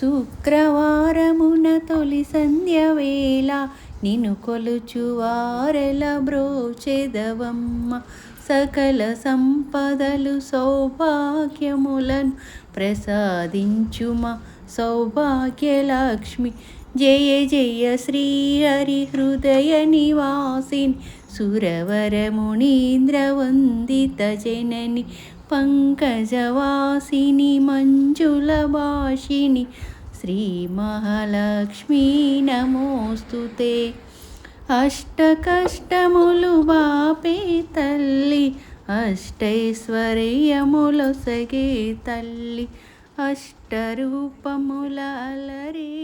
శుక్రవారమున తొలి సంధ్య వేళ నిను కొలుచు వారెల బ్రోచెదవమ్మ. సకల సంపదలు సౌభాగ్యములను ప్రసాదించుమ. సౌభాగ్యలక్ష్మి జయ జయ శ్రీహరి హృదయ నివాసిని సురవరమునీంద్ర వందిత జనని పంకజవాసిని మంజుల భాషిణి శ్రీ మహాలక్ష్మీ నమోస్తుతే అష్టకష్టములు బాపే తల్లి అష్టైశ్వర్యములొసగే తల్లి అష్టరూపముల అలరే